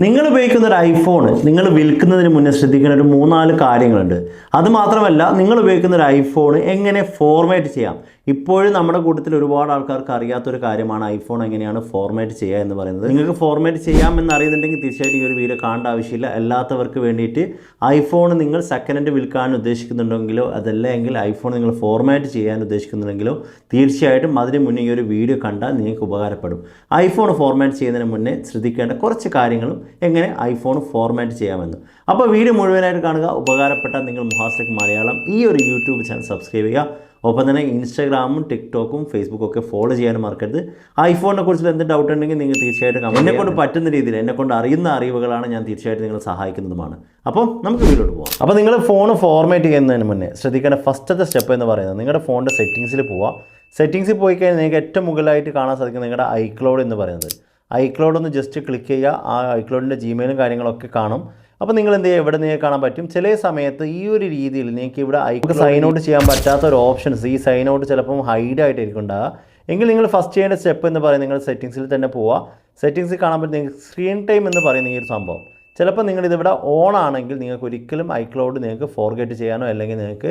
നിങ്ങൾ ഉപയോഗിക്കുന്ന ഒരു ഐഫോൺ നിങ്ങൾ വിൽക്കുന്നതിന് മുന്നേ ശ്രദ്ധിക്കേണ്ട ഒരു മൂന്നാൽ കാര്യങ്ങളുണ്ട്. അത് മാത്രമല്ല നിങ്ങൾ ഉപയോഗിക്കുന്ന ഒരു ഐഫോൺ എങ്ങനെ ഫോർമാറ്റ് ചെയ്യാം? ഇപ്പോഴും നമ്മുടെ കൂട്ടത്തിൽ ഒരുപാട് ആൾക്കാർക്ക് അറിയാത്തൊരു കാര്യമാണ് ഐഫോൺ എങ്ങനെയാണ് ഫോർമാറ്റ് ചെയ്യുക എന്ന് പറയുന്നത്. നിങ്ങൾക്ക് ഫോർമാറ്റ് ചെയ്യാമെന്ന് അറിയുന്നുണ്ടെങ്കിൽ തീർച്ചയായിട്ടും ഈ ഒരു വീഡിയോ കാണേണ്ട ആവശ്യമില്ല. അല്ലാത്തവർക്ക് വേണ്ടിയിട്ട് ഐഫോൺ നിങ്ങൾ സെക്കൻഡ് ഹാൻഡ് വിൽക്കാൻ ഉദ്ദേശിക്കുന്നുണ്ടെങ്കിലോ അതല്ലെങ്കിൽ ഐഫോൺ നിങ്ങൾ ഫോർമാറ്റ് ചെയ്യാൻ ഉദ്ദേശിക്കുന്നുണ്ടെങ്കിലോ തീർച്ചയായിട്ടും അതിന് മുന്നേ ഈ ഒരു വീഡിയോ കണ്ടാൽ നിങ്ങൾക്ക് ഉപകാരപ്പെടും. ഐഫോൺ ഫോർമാറ്റ് ചെയ്യുന്നതിന് മുന്നേ ശ്രദ്ധിക്കേണ്ട കുറച്ച് കാര്യങ്ങളും എങ്ങനെ ഐഫോൺ ഫോർമാറ്റ് ചെയ്യാമെന്ന്. അപ്പോൾ വീഡിയോ മുഴുവനായിട്ട് കാണുക. ഉപകാരപ്പെട്ട നിങ്ങൾ മുഹാസ്ലിക് മലയാളം ഈ ഒരു യൂട്യൂബ് ചാനൽ സബ്സ്ക്രൈബ് ചെയ്യുക. ഒപ്പം തന്നെ ഇൻസ്റ്റാഗ്രാമും ടിക്ടോക്കും ഫേസ്ബുക്കും ഒക്കെ ഫോളോ ചെയ്യാനും മറക്കരുത്. ഐഫോണിനെ കുറിച്ച് എന്ത് ഡൗട്ട് ഉണ്ടെങ്കിൽ നിങ്ങൾ തീർച്ചയായിട്ടും എന്നെ കൊണ്ട് പറ്റുന്ന രീതിയിൽ എന്നെ കൊണ്ട് അറിയുന്ന അറിവുകളാണ് ഞാൻ തീർച്ചയായിട്ടും നിങ്ങളെ സഹായിക്കുന്നതുമാണ്. അപ്പോൾ നമുക്ക് വീട്ടിലോട്ട് പോകാം അപ്പോൾ നിങ്ങൾ ഫോൺ ഫോർമാറ്റ് ചെയ്യുന്നതിന് മുന്നേ ശ്രദ്ധിക്കേണ്ട ഫസ്റ്റത്തെ സ്റ്റെപ്പ് എന്ന് പറയുന്നത് നിങ്ങളുടെ ഫോണിന്റെ സെറ്റിങ്സിൽ പോവുക സെറ്റിങ്സിൽ പോയി കഴിഞ്ഞാൽ നിങ്ങൾക്ക് ഏറ്റവും മുകളിലായിട്ട് കാണാൻ സാധിക്കും നിങ്ങളുടെ ഐക്ലൗഡ് എന്ന് പറയുന്നത്. ഐക്ലൗഡ് ഒന്ന് ജസ്റ്റ് ക്ലിക്ക് ചെയ്യുക. ആ ഐക്ലൗഡിന്റെ ജിമെയിലും കാര്യങ്ങളൊക്കെ കാണും. അപ്പോൾ നിങ്ങൾ എന്ത് ചെയ്യുക ഇവിടെ നിങ്ങൾക്ക് കാണാൻ പറ്റും. ചില സമയത്ത് ഈ ഒരു രീതിയിൽ നിങ്ങൾക്ക് ഇവിടെ ഐക്ക് സൈൻ ഔട്ട് ചെയ്യാൻ പറ്റാത്ത ഒരു ഓപ്ഷൻസ് ഈ സൈൻ ഔട്ട് ചിലപ്പം ഹൈഡ് ആയിട്ടായിരിക്കും ഉണ്ടാകുക എങ്കിൽ നിങ്ങൾ ഫസ്റ്റ് ചെയ്യേണ്ട സ്റ്റെപ്പ് എന്ന് പറയുന്നത് നിങ്ങൾ സെറ്റിങ്സിൽ തന്നെ പോവുക. സെറ്റിങ്സിൽ കാണാൻ പറ്റും സ്ക്രീൻ ടൈം എന്ന് പറയുന്ന ഈ ഒരു സംഭവം. ചിലപ്പോൾ നിങ്ങൾ ഇതിവിടെ ഓൺ ആണെങ്കിൽ നിങ്ങൾക്ക് ഒരിക്കലും ഐക്ലൗഡ് നിങ്ങൾക്ക് ഫോർഗെറ്റ് ചെയ്യാനോ അല്ലെങ്കിൽ നിങ്ങൾക്ക്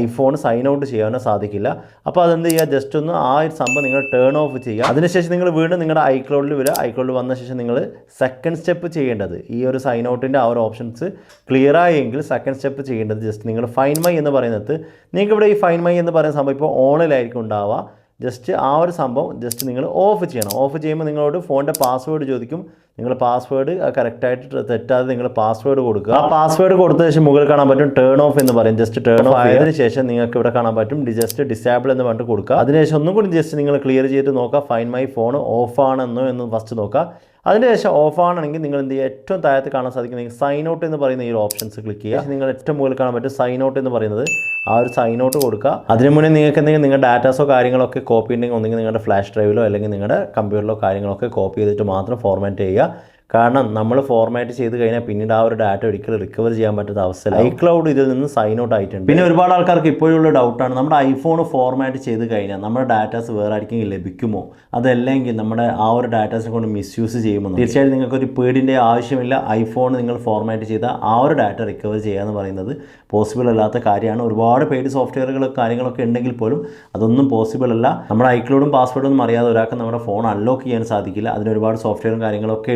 ഐഫോൺ സൈൻ ഔട്ട് ചെയ്യാനോ സാധിക്കില്ല. അപ്പോൾ അതെന്ത് ചെയ്യുക? ജസ്റ്റ് ഒന്ന് ആ ഒരു സംഭവം നിങ്ങൾ ടേൺ ഓഫ് ചെയ്യുക. അതിനുശേഷം നിങ്ങൾ വീണ്ടും നിങ്ങളുടെ ഐക്ലൗഡിൽ വരിക. ഐക്ലൗഡിൽ വന്ന ശേഷം നിങ്ങൾ സെക്കൻഡ് സ്റ്റെപ്പ് ചെയ്യേണ്ടത്. ഈ ഒരു സൈൻ ഔട്ടിന്റെ ആ ഒരു ഓപ്ഷൻസ് ക്ലിയർ ആയെങ്കിൽ സെക്കൻഡ് സ്റ്റെപ്പ് ചെയ്യേണ്ടത് ജസ്റ്റ് നിങ്ങൾ ഫൈൻ മൈ എന്ന് പറയുന്നത്. നിങ്ങൾക്ക് ഇവിടെ ഈ ഫൈൻ മൈ എന്ന് പറയുന്ന സംഭവം ഇപ്പോൾ ഓണിലായിരിക്കും ഉണ്ടാവുക. ജസ്റ്റ് ആ ഒരു സംഭവം ജസ്റ്റ് നിങ്ങൾ ഓഫ് ചെയ്യണം. ഓഫ് ചെയ്യുമ്പോൾ നിങ്ങളോട് ഫോണിന്റെ പാസ്വേഡ് ചോദിക്കും. നിങ്ങൾ പാസ്വേഡ് കറക്റ്റായിട്ട് തെറ്റാതെ നിങ്ങൾ പാസ്വേഡ് കൊടുക്കുക. ആ പാസ്വേഡ് കൊടുത്ത ശേഷം മുകളിൽ കാണാൻ പറ്റും ടേൺ ഓഫ് എന്ന് പറയും. ജസ്റ്റ് ടേൺ ഓഫ് ആയതിന് ശേഷം നിങ്ങൾക്ക് ഇവിടെ കാണാൻ പറ്റും. ജസ്റ്റ് ഡിസേബിൾ എന്ന് പറഞ്ഞിട്ട് കൊടുക്കുക. അതിനുശേഷം ഒന്നും കൂടി ജസ്റ്റ് നിങ്ങൾ ക്ലിയർ ചെയ്തിട്ട് നോക്കുക. ഫൈൻ മൈ ഫോൺ ഓഫ് ആണെന്നോ എന്ന് ഫസ്റ്റ് നോക്കുക. അതിനുശേഷം ഓഫ് ആണെങ്കിൽ നിങ്ങൾ എന്ത് ചെയ്യുക? ഏറ്റവും താഴത്ത് കാണാൻ സാധിക്കും നിങ്ങൾ സൈൻ ഔട്ട് എന്ന് പറയുന്ന ഈ ഒരു ഓപ്ഷൻസ് ക്ലിക്ക് ചെയ്യുക. നിങ്ങൾ ഏറ്റവും മുകളിൽ കാണാൻ പറ്റും സൈൻ ഔട്ട് എന്ന് പറയുന്നത് ആ ഒരു സൈൻ ഔട്ട് കൊടുക്കുക. അതിന് മുന്നേ നിങ്ങൾക്ക് എന്തെങ്കിലും നിങ്ങളുടെ ഡാറ്റാസോ കാര്യങ്ങളൊക്കെ കോപ്പി ഉണ്ടെങ്കിൽ ഒന്നെങ്കിൽ നിങ്ങളുടെ ഫ്ലാഷ് ഡ്രൈവിലോ അല്ലെങ്കിൽ നിങ്ങളുടെ കമ്പ്യൂട്ടറിലോ കാര്യങ്ങളൊക്കെ കോപ്പി ചെയ്തിട്ട് മാത്രം ഫോർമാറ്റ് ചെയ്യുക. കാരണം നമ്മൾ ഫോർമാറ്റ് ചെയ്ത് കഴിഞ്ഞാൽ പിന്നീട് ആ ഒരു ഡാറ്റ ഒരിക്കലും റിക്കവർ ചെയ്യാൻ പറ്റാത്ത അവസ്ഥ ക്ലൗഡ് ഇതിൽ നിന്ന് സൈൻ ഔട്ട് ആയിട്ടുണ്ട്. പിന്നെ ഒരുപാട് ആൾക്കാർക്ക് ഇപ്പോഴുള്ള ഡൗട്ടാണ് നമ്മുടെ ഐഫോൺ ഫോർമാറ്റ് ചെയ്ത് കഴിഞ്ഞാൽ നമ്മുടെ ഡാറ്റാസ് വേറെ ആർക്കെങ്കിലും ലഭിക്കുമോ? അതല്ലെങ്കിൽ നമ്മുടെ ആ ഒരു ഡാറ്റാസിനെ കൊണ്ട് മിസ്യൂസ് ചെയ്യുമോ തീർച്ചയായും നിങ്ങൾക്ക് ഒരു പേടിന്റെ ആവശ്യമില്ല. ഐഫോൺ നിങ്ങൾ ഫോർമാറ്റ് ചെയ്ത ആ ഒരു ഡാറ്റ റിക്കവർ ചെയ്യുക എന്ന് പറയുന്നത് പോസിബിൾ അല്ലാത്ത കാര്യമാണ്. ഒരുപാട് പെയ്ഡ് സോഫ്റ്റ്വെയറുകൾ കാര്യങ്ങളൊക്കെ ഉണ്ടെങ്കിൽ പോലും അതൊന്നും പോസിബിൾ അല്ല. നമ്മുടെ ഐക്ലൗഡും പാസ്വേഡും ഒന്നും അറിയാതെ ഒരാൾക്ക് നമ്മുടെ ഫോൺ അൺലോക്ക് ചെയ്യാൻ സാധിക്കില്ല. അതിന് ഒരുപാട് സോഫ്റ്റ്വെയറും കാര്യങ്ങളൊക്കെ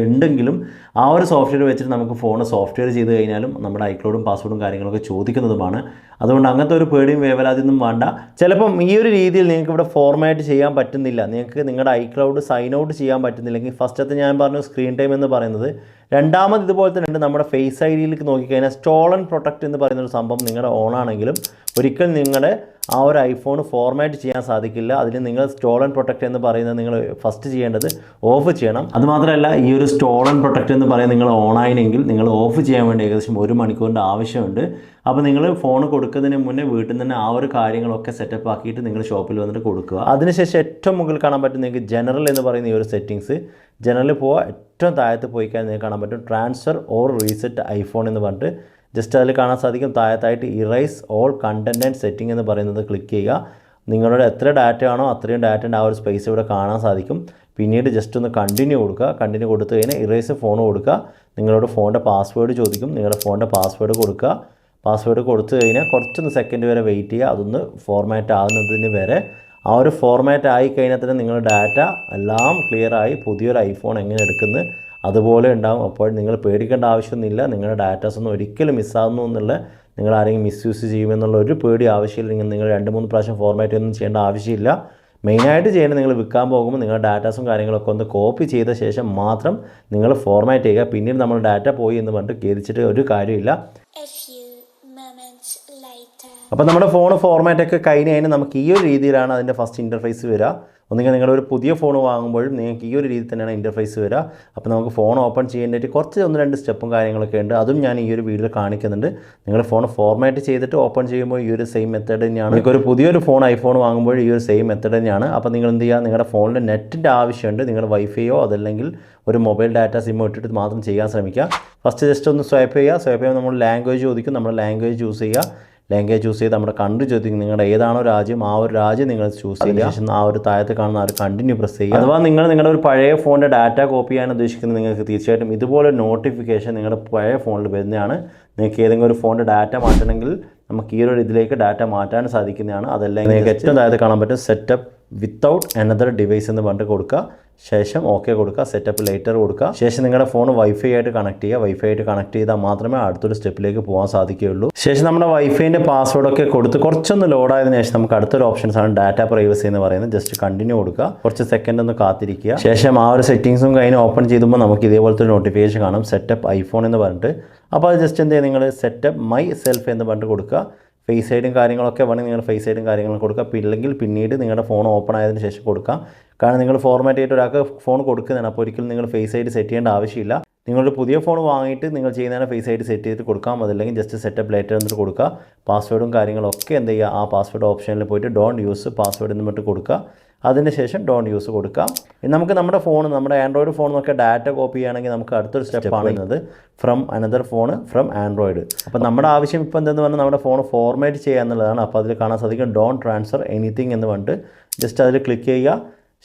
ഉണ്ടെങ്കിലും ആ ഒരു സോഫ്റ്റ്വെയർ വെച്ചിട്ട് നമുക്ക് ഫോൺ സോഫ്റ്റ്വെയർ ചെയ്ത് കഴിഞ്ഞാലും നമ്മുടെ ഐക്ലോഡും പാസ്വേഡും കാര്യങ്ങളൊക്കെ ചോദിക്കുന്നതുമാണ്. അതുകൊണ്ട് അങ്ങനത്തെ ഒരു പേടിയും വേവലാതിയൊന്നും വേണ്ട. ചിലപ്പം ഈ ഒരു രീതിയിൽ നിങ്ങൾക്ക് ഇവിടെ ഫോർമാറ്റ് ചെയ്യാൻ പറ്റുന്നില്ല. നിങ്ങൾക്ക് നിങ്ങളുടെ ഐക്ലൗഡ് സൈൻ ഔട്ട് ചെയ്യാൻ പറ്റുന്നില്ലെങ്കിൽ ഫസ്റ്റത്തെ ഞാൻ പറഞ്ഞു സ്ക്രീൻ ടൈം എന്ന് പറയുന്നത് രണ്ടാമത് ഇതുപോലെ തന്നെ ഉണ്ട്. നമ്മുടെ ഫേസ് ഐ ഡിയിലേക്ക് നോക്കിക്കഴിഞ്ഞാൽ സ്റ്റോളൻ പ്രൊട്ടക്റ്റ് എന്ന് പറയുന്ന ഒരു സംഭവം നിങ്ങളുടെ ഓൺ ആണെങ്കിലും ഒരിക്കൽ നിങ്ങളുടെ ആ ഒരു ഐഫോൺ ഫോർമാറ്റ് ചെയ്യാൻ സാധിക്കില്ല. അതിൽ നിങ്ങൾ സ്റ്റോളൻ പ്രൊട്ടക്റ്റ് എന്ന് പറയുന്നത് നിങ്ങൾ ഫസ്റ്റ് ചെയ്യേണ്ടത് ഓഫ് ചെയ്യണം. അതുമാത്രമല്ല ഈ ഒരു സ്റ്റോളൻ പ്രൊട്ടക്റ്റ് എന്ന് പറയുന്നത് നിങ്ങൾ ഓൺ ആയില്ലെങ്കിൽ നിങ്ങൾ ഓഫ് ചെയ്യാൻ വേണ്ടി ഏകദേശം ഒരു മണിക്കൂറിന്റെ ആവശ്യമുണ്ട്. അപ്പോൾ നിങ്ങൾ ഫോൺ കൊടുക്കുന്നതിന് മുന്നേ വീട്ടിൽ നിന്ന് തന്നെ ആ ഒരു കാര്യങ്ങളൊക്കെ സെറ്റപ്പ് ആക്കിയിട്ട് നിങ്ങൾ ഷോപ്പിൽ വന്നിട്ട് കൊടുക്കുക. അതിനുശേഷം ഏറ്റവും മുകളിൽ കാണാൻ പറ്റും നിങ്ങൾക്ക് ജനറൽ എന്ന് പറയുന്ന ഈ ഒരു സെറ്റിങ്സ് ജനറലിൽ പോവാ ഏറ്റവും താഴത്ത് പോയി കഴിഞ്ഞാൽ നിങ്ങൾക്ക് കാണാൻ പറ്റും ട്രാൻസ്ഫർ ഓർ റീസെറ്റ് ഐഫോൺ എന്ന് പറഞ്ഞിട്ട്. ജസ്റ്റ് അതിൽ കാണാൻ സാധിക്കും. താഴത്തായിട്ട് erase all content and setting എന്ന് പറയുന്നത് ക്ലിക്ക് ചെയ്യുക. നിങ്ങളുടെ എത്ര ഡാറ്റ ആണോ അത്രയും ഡാറ്റേന്റെ ആ ഒരു സ്പേസ് ഇവിടെ കാണാൻ സാധിക്കും. പിന്നീട് ജസ്റ്റ് ഒന്ന് കണ്ടിന്യൂ കൊടുക്കുക. കണ്ടിന്യൂ കൊടുത്തു കഴിഞ്ഞാൽ ഇറേസ് ഫോൺ കൊടുക്കുക. നിങ്ങളോട് ഫോണിന്റെ പാസ്വേഡ് ചോദിക്കും. നിങ്ങളുടെ ഫോണിന്റെ പാസ്വേഡ് കൊടുക്കുക. പാസ്വേഡ് കൊടുത്തു കഴിഞ്ഞാൽ കുറച്ചൊന്ന് സെക്കൻഡ് വരെ വെയിറ്റ് ചെയ്യുക. അതൊന്ന് ഫോർമാറ്റ് ആകുന്നതിന് വരെ ആ ഒരു ഫോർമാറ്റ് ആയി കഴിഞ്ഞാൽ തന്നെ നിങ്ങളുടെ ഡാറ്റ എല്ലാം ക്ലിയറായി പുതിയൊരു ഐഫോൺ എങ്ങനെ എടുക്കുന്നത് അതുപോലെ ഉണ്ടാകും അപ്പോൾ നിങ്ങൾ പേടിക്കേണ്ട ആവശ്യമൊന്നുമില്ല. നിങ്ങളുടെ ഡാറ്റാസ് ഒന്നും ഒരിക്കലും മിസ്സാകുന്നു എന്നുള്ള നിങ്ങൾ ആരെങ്കിലും മിസ്യൂസ് ചെയ്യുമെന്നുള്ള ഒരു പേടി ആവശ്യമില്ല. നിങ്ങൾ നിങ്ങൾ രണ്ട് മൂന്ന് പ്രാവശ്യം ഫോർമാറ്റ് ഒന്നും ചെയ്യേണ്ട ആവശ്യമില്ല. മെയിനായിട്ട് ചെയ്യേണ്ടത് നിങ്ങൾ വിൽക്കാൻ പോകുമ്പോൾ നിങ്ങളുടെ ഡാറ്റാസും കാര്യങ്ങളൊക്കെ ഒന്ന് കോപ്പി ചെയ്ത ശേഷം മാത്രം നിങ്ങൾ ഫോർമാറ്റ് ചെയ്യുക. പിന്നീട് നമ്മൾ ഡാറ്റ പോയി എന്ന് പറഞ്ഞിട്ട് ഖേദിച്ചിട്ട് ഒരു കാര്യമില്ല അപ്പോൾ നമ്മുടെ ഫോൺ ഫോർമാറ്റൊക്കെ കഴിഞ്ഞ് കഴിഞ്ഞാൽ നമുക്ക് ഈ ഒരു രീതിയിലാണ് അതിന്റെ ഫസ്റ്റ് ഇന്റർഫേസ് വരിക. ഒന്നുകിൽ നിങ്ങളൊരു പുതിയ ഫോൺ വാങ്ങുമ്പോഴും നിങ്ങൾക്ക് ഈ ഒരു രീതിയിൽ തന്നെയാണ് ഇന്റർഫേസ് വരിക. അപ്പോൾ നമുക്ക് ഫോൺ ഓപ്പൺ ചെയ്യേണ്ടിയിട്ട് കുറച്ച് ഒന്ന് രണ്ട് സ്റ്റെപ്പും കാര്യങ്ങളൊക്കെ ഉണ്ട്. അതും ഞാൻ ഈ ഒരു വീഡിയോ കാണിക്കുന്നുണ്ട്. നിങ്ങൾ ഫോൺ ഫോർമാറ്റ് ചെയ്തിട്ട് ഓപ്പൺ ചെയ്യുമ്പോൾ ഈ ഒരു സെയിം മെത്തേഡ് തന്നെയാണ്. നിങ്ങൾക്ക് ഒരു പുതിയൊരു ഫോൺ ഐഫോൺ വാങ്ങുമ്പോൾ ഈ ഒരു സെയിം മെത്തേഡ് തന്നെയാണ്. അപ്പോൾ നിങ്ങൾ എന്ത് ചെയ്യുക? നിങ്ങളുടെ ഫോണിൽ നെറ്റിന്റെ ആവശ്യമുണ്ട്. നിങ്ങളുടെ വൈഫൈയോ അതല്ലെങ്കിൽ ഒരു മൊബൈൽ ഡാറ്റ സിമ്മോ ഇട്ടിട്ട് മാത്രം ചെയ്യാൻ ശ്രമിക്കുക. ഫസ്റ്റ് ജസ്റ്റ് ഒന്ന് സ്വൈപ്പ് ചെയ്യുക. സ്വൈപ്പ് ചെയ്യുമ്പോൾ നമ്മൾ ലാംഗ്വേജ് ചോദിക്കും. നമ്മൾ ലാംഗ്വേജ് ചൂസ് ചെയ്യുക. ലാംഗ്വേജ് ചൂസ് ചെയ്ത് നമ്മുടെ കൺട്രി ചോദിക്കും നിങ്ങളുടെ ഏതാണോ രാജ്യം ആ ഒരു രാജ്യം നിങ്ങൾ ചൂസ് ചെയ്യുക. ശേഷം ആ ഒരു താഴത്ത് കാണുന്ന ആ ഒരു കണ്ടിന്യൂ പ്രസ് ചെയ്യുക. അഥവാ നിങ്ങൾ നിങ്ങളുടെ ഒരു പഴയ ഫോണിന്റെ ഡാറ്റ കോപ്പി ചെയ്യാൻ ഉദ്ദേശിക്കുന്നത് നിങ്ങൾക്ക് തീർച്ചയായിട്ടും ഇതുപോലെ നോട്ടിഫിക്കേഷൻ നിങ്ങളുടെ പഴയ ഫോണിൽ വരുന്നതാണ്. നിങ്ങൾക്ക് ഏതെങ്കിലും ഒരു ഫോണിന്റെ ഡാറ്റ മാറ്റണമെങ്കിൽ നമുക്ക് ഈ ഒരു ഇതിലേക്ക് ഡാറ്റ മാറ്റാൻ സാധിക്കുന്നതാണ്. അതല്ലെങ്കിൽ നിങ്ങൾക്ക് ഏറ്റവും താഴത്ത് കാണാൻ പറ്റും സെറ്റപ്പ് വിത്തൗട്ട് അനദർ ഡിവൈസ് എന്ന് പറഞ്ഞിട്ട് കൊടുക്കുക. ശേഷം ഓക്കെ കൊടുക്കുക. സെറ്റപ്പ് ലേറ്റർ കൊടുക്കുക. ശേഷം നിങ്ങളുടെ ഫോൺ വൈഫൈ ആയിട്ട് കണക്ട് ചെയ്യുക. വൈഫൈ ആയിട്ട് കണക്ട് ചെയ്താൽ മാത്രമേ അടുത്തൊരു സ്റ്റെപ്പിലേക്ക് പോകാൻ സാധിക്കുകയുള്ളൂ. ശേഷം നമ്മുടെ വൈഫൈന്റെ പാസ്വേഡൊക്കെ കൊടുത്ത് കുറച്ചൊന്ന് ലോഡായതിനു ശേഷം നമുക്ക് അടുത്തൊരു ഓപ്ഷൻസ് ആണ് ഡാറ്റ പ്രൈവസി എന്ന് പറയുന്നത്. ജസ്റ്റ് കണ്ടിന്യൂ കൊടുക്കുക. കുറച്ച് സെക്കൻഡ് ഒന്ന് കാത്തിരിക്കുക. ശേഷം ആ ഒരു സെറ്റിംഗ്സും കഴിഞ്ഞ് ഓപ്പൺ ചെയ്തുമ്പോൾ നമുക്ക് ഇതേപോലത്തെ ഒരു നോട്ടിഫിക്കേഷൻ കാണും. സെറ്റപ്പ് ഐഫോൺ എന്ന് പറഞ്ഞിട്ട്. അപ്പോൾ അത് ജസ്റ്റ് എന്ത് ചെയ്യുക നിങ്ങൾ? സെറ്റപ്പ് മൈ സെൽഫ് എന്ന് പറഞ്ഞിട്ട് കൊടുക്കുക. ഫേസ് ഐഡും കാര്യങ്ങളൊക്കെ വേണമെങ്കിൽ നിങ്ങൾ ഫേസ് ഐഡും കാര്യങ്ങളും കൊടുക്കുക ഇല്ലെങ്കിൽ പിന്നീട് നിങ്ങളുടെ ഫോൺ ഓപ്പൺ ആയതിനു ശേഷം കൊടുക്കാം. കാരണം നിങ്ങൾ ഫോർമാറ്റ് ചെയ്തിട്ട് ഒരാൾക്ക് ഫോൺ കൊടുക്കുന്നതാണ്. അപ്പോൾ ഒരിക്കലും നിങ്ങൾ ഫേസ് ഐഡ് സെറ്റ് ചെയ്യേണ്ട ആവശ്യമില്ല. നിങ്ങളുടെ പുതിയ ഫോൺ വാങ്ങിയിട്ട് നിങ്ങൾ ചെയ്യുന്നതിന് ഫേസ് ഐഡി സെറ്റ് ചെയ്തിട്ട് കൊടുക്കാം. അതല്ലെങ്കിൽ ജസ്റ്റ് സെറ്റപ്പ് ലേറ്റർ എന്നിട്ട് കൊടുക്കുക പാസ്വേഡും കാര്യങ്ങളൊക്കെ എന്ത് ചെയ്യുക? ആ പാസ്വേഡ് ഓപ്ഷനിൽ പോയിട്ട് ഡോണ്ട് യൂസ് പാസ്വേഡ് എന്നിട്ട് കൊടുക്കുക. അതിന് ശേഷം ഡോണ്ട് യൂസ് കൊടുക്കാം. നമുക്ക് നമ്മുടെ ഫോൺ നമ്മുടെ ആൻഡ്രോയിഡ് ഫോൺ നോക്കിയ ഡാറ്റ കോപ്പി ചെയ്യുകയാണെങ്കിൽ നമുക്ക് അടുത്തൊരു സ്റ്റെപ്പാണ് ഇന്നത്. From another phone from Android അപ്പോൾ നമ്മുടെ ആവശ്യം ഇപ്പോൾ എന്തെന്ന് പറഞ്ഞാൽ നമ്മുടെ ഫോൺ ഫോർമാറ്റ് ചെയ്യുക എന്നുള്ളതാണ്. അപ്പോൾ അതിൽ കാണാൻ സാധിക്കും ഡോണ്ട് ട്രാൻസ്ഫർ എനിത്തിങ് എന്ന് പറഞ്ഞിട്ട്. ജസ്റ്റ് അതിൽ ക്ലിക്ക് ചെയ്യുക.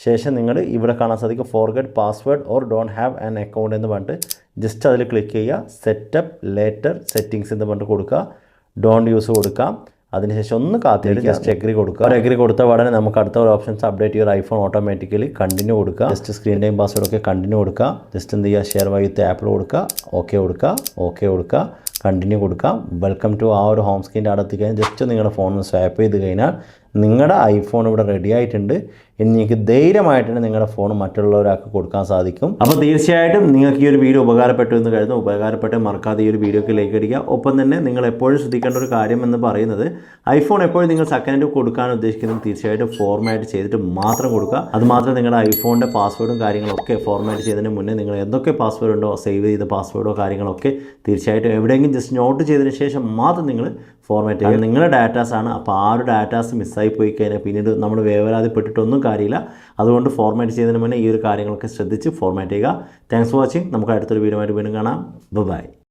ശേഷം നിങ്ങൾ ഇവിടെ കാണാൻ സാധിക്കും forget password or don't have an account എന്ന് പറഞ്ഞിട്ട്. ജസ്റ്റ് അതിൽ ക്ലിക്ക് ചെയ്യുക. സെറ്റപ്പ് ലേറ്റർ സെറ്റിങ്സ് എന്ന് പറഞ്ഞിട്ട് കൊടുക്കുക. ഡോണ്ട് യൂസ് കൊടുക്കാം. അതിനുശേഷം ഒന്ന് കാത്തിരിക്കുക. ജസ്റ്റ് എഗ്രി കൊടുക്കുക. ഒരു എഗ്രി കൊടുത്ത ഉടനെ നമുക്ക് അടുത്ത ഒരു ഓപ്ഷൻസ് അപ്ഡേറ്റ് ചെയ്യുക ഐഫോൺ ഓട്ടോമാറ്റിക്കലി കണ്ടിന്യൂ കൊടുക്കുക. ജസ്റ്റ് സ്ക്രീൻ ടൈം പാസ്വേഡ് ഒക്കെ കണ്ടിന്യൂ കൊടുക്കുക. ജസ്റ്റ് എന്ത് ചെയ്യുക? ഷെയർ വൈത്ത് ആപ്പിൾ കൊടുക്കുക. ഓക്കെ കൊടുക്കുക. ഓക്കെ കൊടുക്കുക. കണ്ടിന്യൂ കൊടുക്കാം വെൽക്കം ടു ആ ഒരു ഹോം സ്ക്രീന്റെ അടുത്ത് കഴിഞ്ഞാൽ ജസ്റ്റ് നിങ്ങളുടെ ഫോണിൽ സ്വാപ്പ് ചെയ്ത് കഴിഞ്ഞാൽ നിങ്ങളുടെ ഐഫോൺ ഇവിടെ റെഡി ആയിട്ടുണ്ട്. ഇനി നിങ്ങൾക്ക് നിങ്ങളുടെ ഫോൺ മറ്റുള്ളവരാൾക്ക് കൊടുക്കാൻ സാധിക്കും. അപ്പോൾ തീർച്ചയായിട്ടും നിങ്ങൾക്ക് ഈ ഒരു വീഡിയോ ഉപകാരപ്പെട്ടു എന്ന് കരുതുന്നു. ഉപകാരപ്പെട്ട് മറക്കാതെ ഈ ഒരു വീഡിയോക്ക് ലൈക്ക് അടിക്കുക. ഒപ്പം തന്നെ നിങ്ങൾ എപ്പോഴും ശ്രദ്ധിക്കേണ്ട ഒരു കാര്യം എന്ന് പറയുന്നത് ഐഫോൺ എപ്പോഴും നിങ്ങൾ സെക്കൻഡ് കൊടുക്കാൻ ഉദ്ദേശിക്കുന്നത് തീർച്ചയായിട്ടും ഫോർമാറ്റ് ചെയ്തിട്ട് മാത്രം കൊടുക്കുക. അത് മാത്രം നിങ്ങളുടെ ഐഫോണിന്റെ പാസ്വേഡും കാര്യങ്ങളൊക്കെ ഫോർമാറ്റ് ചെയ്തതിന് മുന്നേ നിങ്ങൾ എന്തൊക്കെ പാസ്വേഡ് ഉണ്ടോ സേവ് ചെയ്ത പാസ്വേഡോ കാര്യങ്ങളൊക്കെ തീർച്ചയായിട്ടും എവിടെയെങ്കിലും ജസ്റ്റ് നോട്ട് ചെയ്തതിന് ശേഷം മാത്രം നിങ്ങൾ ഫോർമാറ്റ് ചെയ്യുക നിങ്ങളുടെ ഡാറ്റാസ് ആണ്. അപ്പോൾ ആ ഒരു ഡാറ്റാസ് മിസ്സായി പോയി കഴിഞ്ഞാൽ പിന്നീട് നമ്മൾ വേവലാതിപ്പെട്ടിട്ടൊന്നും കാര്യമില്ല. അതുകൊണ്ട് ഫോർമാറ്റ് ചെയ്യുന്നതിന് മുന്നേ ഈ ഒരു കാര്യങ്ങളൊക്കെ ശ്രദ്ധിച്ച് ഫോർമാറ്റ് ചെയ്യുക. താങ്ക്സ് ഫോർ വാച്ചിങ് നമുക്ക് അടുത്തൊരു വീഡിയോ ആയിട്ട് വീണ്ടും കാണാം. ബൈ